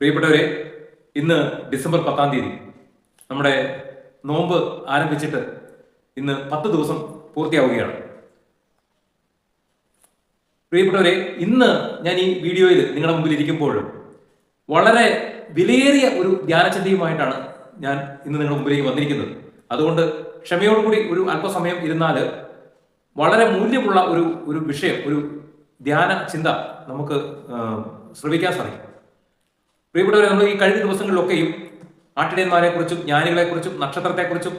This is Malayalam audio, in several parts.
പ്രിയപ്പെട്ടവരെ ഇന്ന് ഡിസംബർ പത്താം തീയതി. നമ്മുടെ നോമ്പ് ആരംഭിച്ചിട്ട് ഇന്ന് പത്ത് ദിവസം പൂർത്തിയാവുകയാണ്. പ്രിയപ്പെട്ടവരെ ഇന്ന് ഞാൻ ഈ വീഡിയോയിൽ നിങ്ങളുടെ മുമ്പിൽ ഇരിക്കുമ്പോൾ വളരെ വിലയേറിയ ഒരു ധ്യാനചിന്തയുമായിട്ടാണ് ഞാൻ ഇന്ന് നിങ്ങളുടെ മുമ്പിലേക്ക് വന്നിരിക്കുന്നത്. അതുകൊണ്ട് ക്ഷമയോടുകൂടി ഒരു അല്പസമയം ഇരുന്നാൽ വളരെ മൂല്യമുള്ള ഒരു ഒരു വിഷയം ഒരു ധ്യാന ചിന്ത നമുക്ക് ശ്രമിക്കാൻ സാധിക്കും. പ്രിയപ്പെട്ടവരെ നമ്മൾ ഈ കഴിഞ്ഞ ദിവസങ്ങളിലൊക്കെയും ആട്ടിടയന്മാരെ കുറിച്ചും ജ്ഞാനികളെ കുറിച്ചും നക്ഷത്രത്തെക്കുറിച്ചും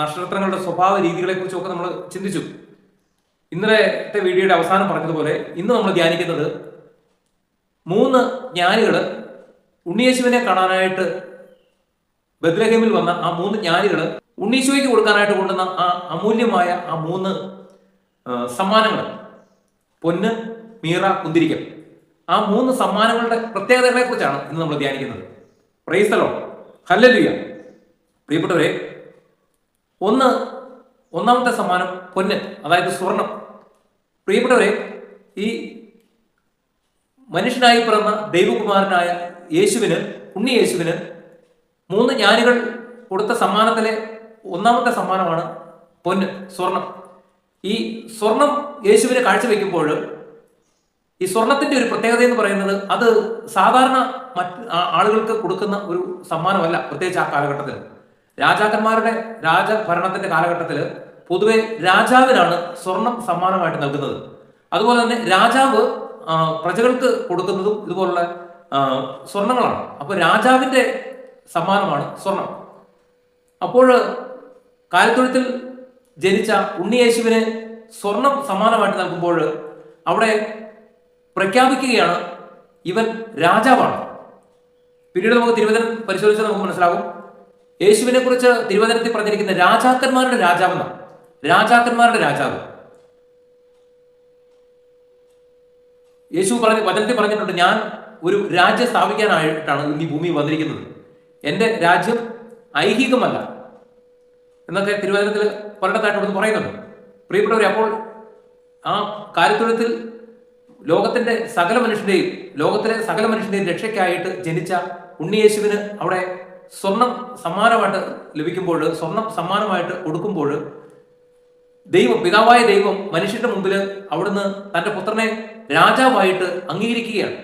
നക്ഷത്രങ്ങളുടെ സ്വഭാവ രീതികളെ കുറിച്ചും ഒക്കെ നമ്മൾ ചിന്തിച്ചു. ഇന്നലത്തെ വീഡിയോയുടെ അവസാനം പറഞ്ഞതുപോലെ ഇന്ന് നമ്മൾ ധ്യാനിക്കുന്നത് മൂന്ന് ജ്ഞാനികൾ ഉണ്ണിയേശുവിനെ കാണാനായിട്ട് ബദ്രഹീമിൽ വന്ന ആ മൂന്ന് ജ്ഞാനികൾ ഉണ്ണീശോയ്ക്ക് കൊടുക്കാനായിട്ട് കൊണ്ടുവന്ന ആ അമൂല്യമായ ആ മൂന്ന് സമ്മാനങ്ങൾ പൊന്ന് മീറ കുന്തിരിക്കം. ആ മൂന്ന് സമ്മാനങ്ങളുടെ പ്രത്യേകതകളെ കുറിച്ചാണ് ഇന്ന് നമ്മൾ ധ്യാനിക്കുന്നത്. പ്രൈസലോ ഹല്ലലുയ പ്രിയപ്പെട്ടവരെ ഒന്ന് ഒന്നാമത്തെ സമ്മാനം പൊന്ന് അതായത് സ്വർണം. പ്രിയപ്പെട്ടവരെ ഈ മനുഷ്യനായി പിറന്ന ദൈവകുമാരനായ യേശുവിന് ഉണ്ണി യേശുവിന് മൂന്ന് ജ്ഞാനികൾ കൊടുത്ത സമ്മാനത്തിലെ ഒന്നാമത്തെ സമ്മാനമാണ് പൊന്ന് സ്വർണം. ഈ സ്വർണം യേശുവിനെ കാഴ്ചവെക്കുമ്പോൾ ഈ സ്വർണത്തിന്റെ ഒരു പ്രത്യേകത എന്ന് പറയുന്നത് അത് സാധാരണ മറ്റ് ആളുകൾക്ക് കൊടുക്കുന്ന ഒരു സമ്മാനമല്ല പ്രത്യേകിച്ച് ആ കാലഘട്ടത്തിൽ. രാജാക്കന്മാരുടെ രാജഭരണത്തിന്റെ കാലഘട്ടത്തിൽ പൊതുവെ രാജാവിനാണ് സ്വർണം സമ്മാനമായിട്ട് നൽകുന്നത്. അതുപോലെ തന്നെ രാജാവ് പ്രജകൾക്ക് കൊടുക്കുന്നതും ഇതുപോലുള്ള സ്വർണങ്ങളാണ്. അപ്പൊ രാജാവിന്റെ സമ്മാനമാണ് സ്വർണം. അപ്പോൾ കാലത്തൊഴുത്തിൽ ജനിച്ച ഉണ്ണിയേശുവിന് സ്വർണം സമ്മാനമായിട്ട് നൽകുമ്പോൾ അവിടെ പ്രഖ്യാപിക്കുകയാണ് ഇവൻ രാജാവാണ്. പിന്നീട് നമുക്ക് തിരുവനന്തപുരം പരിശോധിച്ചാൽ നമുക്ക് മനസ്സിലാകും. യേശുവിനെ കുറിച്ച് തിരുവചനത്തിൽ പറഞ്ഞിരിക്കുന്ന രാജാക്കന്മാരുടെ രാജാവെന്നാണ്. രാജാക്കന്മാരുടെ രാജാവ്. യേശു പറഞ്ഞ വചനത്തിൽ പറഞ്ഞിട്ടുണ്ട് ഞാൻ ഒരു രാജ്യം സ്ഥാപിക്കാനായിട്ടാണ് ഈ ഭൂമി വന്നിരിക്കുന്നത്. എന്റെ രാജ്യം ഐഹികമല്ല. എന്നൊക്കെ പലയിടത്തായിട്ട് ഇവിടുന്ന് പറയുന്നുണ്ട്. പ്രിയപ്പെട്ടവരെ അപ്പോൾ ആ കാര്യത്തൊഴുത്തിൽ ലോകത്തിന്റെ സകല മനുഷ്യന്റെയും ലോകത്തിലെ സകല മനുഷ്യന്റെയും രക്ഷയ്ക്കായിട്ട് ജനിച്ച ഉണ്ണിയേശുവിന് അവിടെ സ്വർണം സമ്മാനമായിട്ട് ലഭിക്കുമ്പോൾ സ്വർണം സമ്മാനമായിട്ട് കൊടുക്കുമ്പോൾ ദൈവം പിതാവായ ദൈവം മനുഷ്യന്റെ മുമ്പിൽ അവിടുന്ന് തന്റെ പുത്രനെ രാജാവായിട്ട് അംഗീകരിക്കുകയാണ്.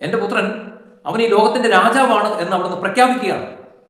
എന്റെ പുത്രൻ അവൻ ഈ ലോകത്തിന്റെ രാജാവാണ് എന്ന് അവിടുന്ന് പ്രഖ്യാപിക്കുകയാണ്.